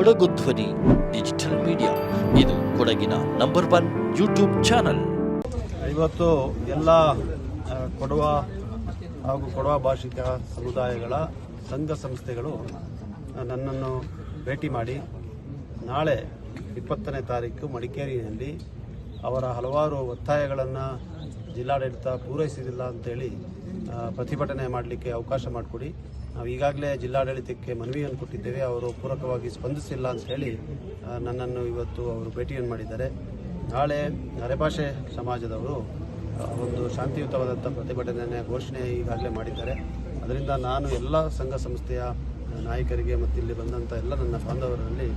Kodagu Dhwani, digital media. ಇದು ಕೊಡಗಿನ number one YouTube channel. ಇವತ್ತು ಎಲ್ಲ ಕೊಡುವ ಹಾಗೂ ಕೊಡವ ಭಾಷಿಕ ಸಮುದಾಯಗಳ ಸಂಘ ಸಂಸ್ಥೆಗಳು ನನ್ನನ್ನು ಭೇಟಿ ಮಾಡಿ ನಾಳೆ ಇಪ್ಪತ್ತನೇ ತಾರೀಕು ಮಡಿಕೇರಿಯಲ್ಲಿ ಅವರ ಹಲವಾರು ಒತ್ತಾಯಗಳನ್ನು ಜಿಲ್ಲಾಡಳಿತ ಪೂರೈಸಿದಿಲ್ಲ ಅಂತೇಳಿ ಪ್ರತಿಭಟನೆ ಮಾಡಲಿಕ್ಕೆ ಅವಕಾಶ ಮಾಡಿಕೊಡಿ. ನಾವು ಈಗಾಗಲೇ ಜಿಲ್ಲಾಡಳಿತಕ್ಕೆ ಮನವಿಯನ್ನು ಕೊಟ್ಟಿದ್ದೇವೆ. ಅವರು ಪೂರಕವಾಗಿ ಸ್ಪಂದಿಸಿಲ್ಲ ಅಂತ ಹೇಳಿ ನನ್ನನ್ನು ಇವತ್ತು ಅವರು ಭೇಟಿಯನ್ನು ಮಾಡಿದ್ದಾರೆ. ನಾಳೆ ಅರೆಭಾಷೆ ಸಮಾಜದವರು ಒಂದು ಶಾಂತಿಯುತವಾದಂಥ ಪ್ರತಿಭಟನೆಯ ಘೋಷಣೆ ಈಗಾಗಲೇ ಮಾಡಿದ್ದಾರೆ. ಅದರಿಂದ ನಾನು ಎಲ್ಲ ಸಂಘ ಸಂಸ್ಥೆಯ ನಾಯಕರಿಗೆ ಮತ್ತು ಇಲ್ಲಿ ಬಂದಂಥ ಎಲ್ಲ ನನ್ನ ಬಾಂಧವರಲ್ಲಿ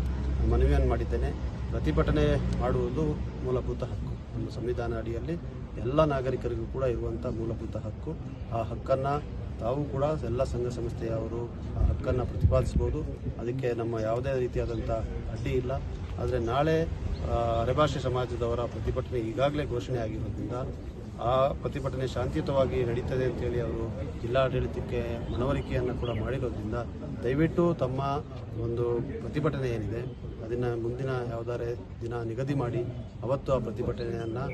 ಮನವಿಯನ್ನು ಮಾಡಿದ್ದೇನೆ. ಪ್ರತಿಭಟನೆ ಮಾಡುವುದು ಮೂಲಭೂತ ಹಕ್ಕು. ನಮ್ಮ ಸಂವಿಧಾನ ಅಡಿಯಲ್ಲಿ ಎಲ್ಲ ನಾಗರಿಕರಿಗೂ ಕೂಡ ಇರುವಂಥ ಮೂಲಭೂತ ಹಕ್ಕು. ಆ ಹಕ್ಕನ್ನು ತಾವು ಕೂಡ ಎಲ್ಲ ಸಂಘ ಸಂಸ್ಥೆಯವರು ಆ ಹಕ್ಕನ್ನು ಪ್ರತಿಪಾದಿಸ್ಬೋದು ಅದಕ್ಕೆ ನಮ್ಮ ಯಾವುದೇ ರೀತಿಯಾದಂಥ ಅಡ್ಡಿ ಇಲ್ಲ. ಆದರೆ ನಾಳೆ ಅರೆಭಾಷೆ ಸಮಾಜದವರ ಪ್ರತಿಭಟನೆ ಈಗಾಗಲೇ ಘೋಷಣೆ ಆಗಿರೋದ್ರಿಂದ ಆ ಪ್ರತಿಭಟನೆ ಶಾಂತಿಯುತವಾಗಿ ನಡೀತದೆ ಅಂತೇಳಿ ಅವರು ಜಿಲ್ಲಾಡಳಿತಕ್ಕೆ ಮನವರಿಕೆಯನ್ನು ಕೂಡ ಮಾಡಿರೋದ್ರಿಂದ ದಯವಿಟ್ಟು ತಮ್ಮ ಒಂದು ಪ್ರತಿಭಟನೆ ಏನಿದೆ, ಅದನ್ನು ಮುಂದಿನ ಯಾವುದಾರೆ ದಿನ ನಿಗದಿ ಮಾಡಿ ಅವತ್ತು ಆ ಪ್ರತಿಭಟನೆಯನ್ನು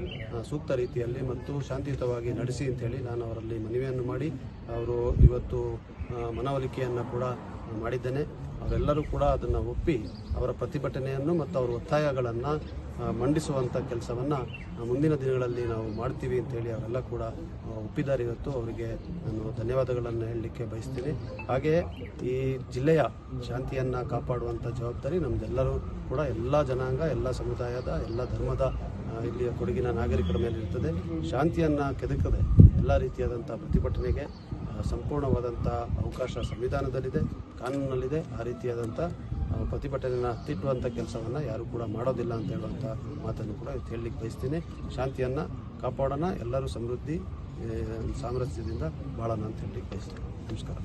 ಸೂಕ್ತ ರೀತಿಯಲ್ಲಿ ಮತ್ತು ಶಾಂತಿಯುತವಾಗಿ ನಡೆಸಿ ಅಂತೇಳಿ ನಾನು ಅವರಲ್ಲಿ ಮನವಿಯನ್ನು ಮಾಡಿ ಅವರು ಇವತ್ತು ಮನವೊಲಿಕೆಯನ್ನು ಕೂಡ ಮಾಡಿದ್ದೇನೆ. ಅವರೆಲ್ಲರೂ ಕೂಡ ಅದನ್ನು ಒಪ್ಪಿ ಅವರ ಪ್ರತಿಭಟನೆಯನ್ನು ಮತ್ತು ಅವರ ಒತ್ತಾಯಗಳನ್ನು ಮಂಡಿಸುವಂಥ ಕೆಲಸವನ್ನು ಮುಂದಿನ ದಿನಗಳಲ್ಲಿ ನಾವು ಮಾಡ್ತೀವಿ ಅಂತೇಳಿ ಅವರೆಲ್ಲ ಕೂಡ ಒಪ್ಪಿದ್ದಾರೆ ಇವತ್ತು. ಅವರಿಗೆ ನಾನು ಧನ್ಯವಾದಗಳನ್ನು ಹೇಳಲಿಕ್ಕೆ ಬಯಸ್ತೀನಿ. ಹಾಗೆಯೇ ಈ ಜಿಲ್ಲೆಯ ಶಾಂತಿಯನ್ನು ಕಾಪಾಡುವಂಥ ಜವಾಬ್ದಾರಿ ನಮ್ಮದೆಲ್ಲರೂ ಕೂಡ, ಎಲ್ಲ ಜನಾಂಗ, ಎಲ್ಲ ಸಮುದಾಯದ, ಎಲ್ಲ ಧರ್ಮದ ಇಲ್ಲಿಯ ಕೊಡಗಿನ ನಾಗರಿಕರ ಮೇಲೆ ಇರ್ತದೆ. ಶಾಂತಿಯನ್ನು ಕೆದಕದೆ ಎಲ್ಲ ರೀತಿಯಾದಂಥ ಪ್ರತಿಭಟನೆಗೆ ಸಂಪೂರ್ಣವಾದಂಥ ಅವಕಾಶ ಸಂವಿಧಾನದಲ್ಲಿದೆ, ಕಾನೂನಿನಲ್ಲಿದೆ, ಆ ರೀತಿಯಾದಂಥ ಪ್ರತಿಭಟನೆಯನ್ನು ಹತ್ತಿಟ್ಟುವಂಥ ಕೆಲಸವನ್ನು ಯಾರೂ ಕೂಡ ಮಾಡೋದಿಲ್ಲ ಅಂತ ಹೇಳುವಂಥ ಮಾತನ್ನು ಕೂಡ ಹೇಳಲಿಕ್ಕೆ ಬಯಸ್ತೀನಿ. ಶಾಂತಿಯನ್ನು ಕಾಪಾಡೋಣ, ಎಲ್ಲರೂ ಸಮೃದ್ಧಿ ಸಾಮರಸ್ಯದಿಂದ ಬಾಳೋಣ ಅಂತ ಹೇಳಲಿಕ್ಕೆ ಬಯಸ್ತೀನಿ. ನಮಸ್ಕಾರ.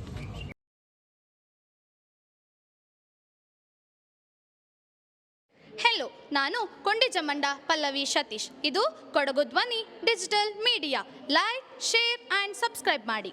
ಹೆಲೋ ನಾನು ಕೊಂಡಿಜಮಂಡ ಪಲ್ಲವಿ ಸತೀಶ್. ಇದು Kodagu Dhwani, digital media. Like share and subscribe ಮಾಡಿ.